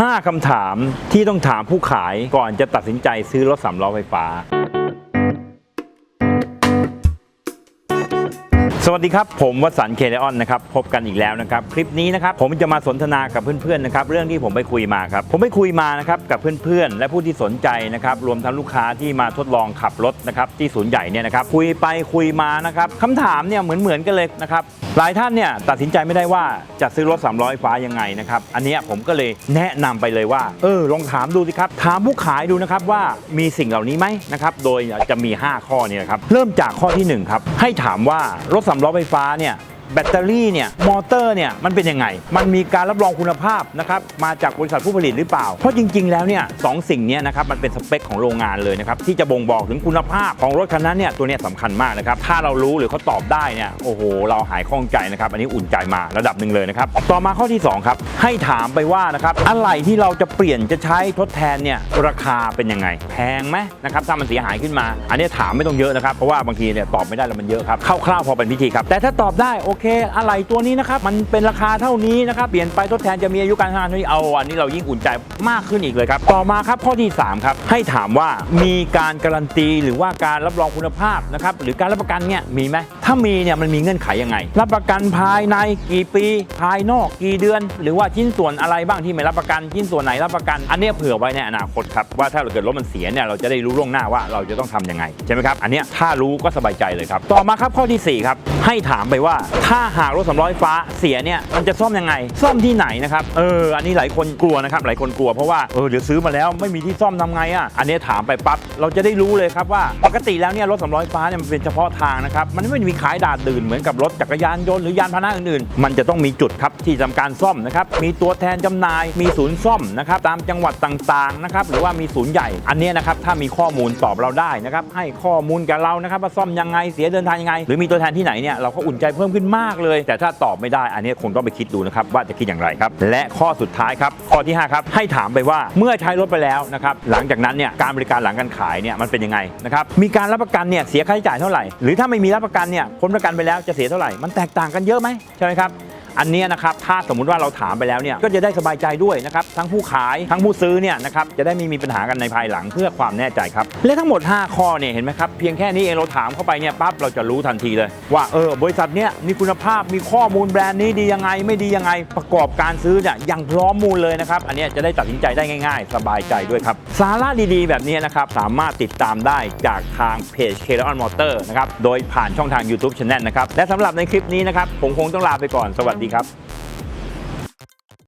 5 คำถามที่ต้องถามผู้ขายก่อนจะตัดสินใจซื้อรถสามล้อไฟฟ้า สวัสดีครับ ผมวสันต์เคเลออนนะครับพบกันอีกแล้วนะครับคลิปนี้นะครับผมจะมาสนทนากับเพื่อนๆนะครับเรื่องที่ผมไปคุยมาครับผมไปคุยมานะครับกับเพื่อนๆ และผู้ที่สนใจนะครับรวมทั้งลูกค้าที่มาทดลองขับรถนะครับที่ศูนย์ใหญ่เนี่ยนะครับคุยไปคุยมานะครับคำถามเนี่ยเหมือนๆกันเลยนะครับหลายท่านเนี่ยตัดสินใจไม่ได้ว่าจะซื้อรถ300ไฟฟ้ายังไงนะครับอันนี้ผมก็เลยแนะนำไปเลยว่าเออลองถามดูสิครับถามผู้ขายดูนะครับว่ามีสิ่งเหล่านี้ไหมนะครับโดยจะมี 5 ข้อนี่นะครับเริ่มจากข้อที่หนึ่งครับให้ถามว่ารถำล้อไฟฟ้าเนี่ย แบตเตอรี่เนี่ยมอเตอร์เนี่ยมันเป็นยังไง มันมีการรับรองคุณภาพนะครับมาจากบริษัทผู้ผลิตหรือเปล่า เพราะจริง ๆ แล้วเนี่ยสองสิ่งเนี้นะครับมันเป็นสเปคของโรงงานเลยนะครับที่จะบ่งบอกถึงคุณภาพของรถคันนั้นเนี่ยตัวนี้สำคัญมากนะครับถ้าเรารู้หรือเขาตอบได้เนี่ยโอ้โห เราหายข้องใจนะครับอันนี้อุ่นใจมาระดับหนึ่งเลยนะครับต่อมาข้อที่สองครับให้ถามไปว่านะครับอะไรที่เราจะเปลี่ยนจะใช้ทดแทนเนี่ยราคาเป็นยังไง แพงไหมนะครับถ้ามันเสียหายขึ้นมา อันนี้ถามไม่ต้องเยอะนะครับเพราะว่าบางทีเนี่ยตอบไม่ได้แล้วมันเยอะครับคร่าวๆพอเป็นพิธีครับแต่ถ้าตอบได้โอเคอะไรตัวนี้นะครับ มันเป็นราคาเท่านี้นะครับ เปลี่ยนไปทดแทนจะมีอายุการใช้งานเท่านี้เอาอันนี้เรายิ่งอุ่นใจมากขึ้นอีกเลยครับ ต่อมาครับข้อที่สามครับ ให้ถามว่ามีการการันตีหรือว่าการรับรองคุณภาพนะครับหรือการรับประกันเนี่ยมีไหมถ้ามีเนี่ยมันมีเงื่อนไขยังไง รับประกันภายในกี่ปี ภายนอกกี่เดือน หรือว่าชิ้นส่วนอะไรบ้างที่ไม่รับประกันชิ้นส่วนไหนรับประกัน อันนี้เผื่อไว้ในอนาคตครับว่าถ้าเราเกิดรถมันเสียเนี่ยเราจะได้รู้ล่วงหน้าว่าเราจะต้องทำยังไงใช่ไหมครับอันนี้ถ้ารู้ก็สบายใจเลยครับ ต่อมาครับข้อทีสี่4 ครับ ให้ถามไปว่าถ้าหากรถสำล้อไฟฟ้าเสียเนี่ยมันจะซ่อมยังไง ซ่อมที่ไหนนะครับเอออันนี้หลายคนกลัวนะครับหลายคนกลัวเพราะว่าเออเดี๋ยวซื้อมาแล้วไม่มีที่ซ่อมทำไงอะอันนี้ถามไปปั๊บเราจะได้รู้เลยครับว่าปกติแล้วเนี่ยรถสำล้อไฟฟ้าเนี่ยมันเป็นเฉพาะทางนะครับมันไม่ได้มีขายดาดื่นเหมือนกับรถจักรยานยนต์หรือยานพาหนะอื่นๆ มันจะต้องมีจุดครับที่ทำการซ่อมนะครับ มีตัวแทนจำหน่าย มีศูนย์ซ่อมนะครับตามจังหวัดต่างๆนะครับหรือว่ามีศูนย์ใหญ่ อันเนี้ยนะครับถ้ามีข้อมูลตอบเราได้นะครับให้ข้อมูลกับเรานะครับว่าซ่อมยังไงเสียเดินทางยังไง หรือมีตัวแทนที่ไหนเนี่ยเราก็อุ่นใจเพิ่มขึ้นมากเลย แต่ถ้าตอบไม่ได้อันเนี้ยคงต้องไปคิดดูนะครับว่าจะคิดอย่างไรครับและข้อสุดท้ายครับข้อที่ห้าครับให้ถามไปว่าเมื่อใช้รถไปแล้วนะครับหลังจากนั้นเนี่ยการบริการหลังการขายเนี่ยมันเป็นยังไงนะครับมีการรับประกันเนี่ยเสียค่าใช้จ่ายเท่าไหร่หรือถ้าไม่มีรับประกันเนี่ยพ้นประกันไปแล้วจะเสียเท่าไหร่ มันแตกต่างกันเยอะไหมใช่ไหมครับ อันเนี้ยนะครับถ้าสมมุติว่าเราถามไปแล้วเนี่ยก็จะได้สบายใจด้วยนะครับทั้งผู้ขายทั้งผู้ซื้อเนี่ยนะครับจะได้ไม่มีปัญหากันในภายหลังเพื่อความแน่ใจครับและทั้งหมด 5 ข้อเนี่ยเห็นไหมครับเพียงแค่นี้เองเราถามเข้าไปเนี่ยปั๊บเราจะรู้ทันทีเลย ว่าเออบริษัทเนี้ยมีคุณภาพมีข้อมูลแบรนด์นี้ดียังไง ไม่ดียังไงประกอบการซื้อเนี่ยยังพร้อมมูลเลยนะครับอันนี้จะได้ตัดสินใจได้ง่าย ๆ สบายใจด้วยครับสาระดีๆ แบบนี้นะครับสามารถติดตามได้จากทางเพจ k ค o n Motor นะครับโดยผ่านช่องทาง YouTube Channel นะครับและสำหรับในคลิปนี้นะครับผมคงต้องลาไปก่อนสวัสดีครับ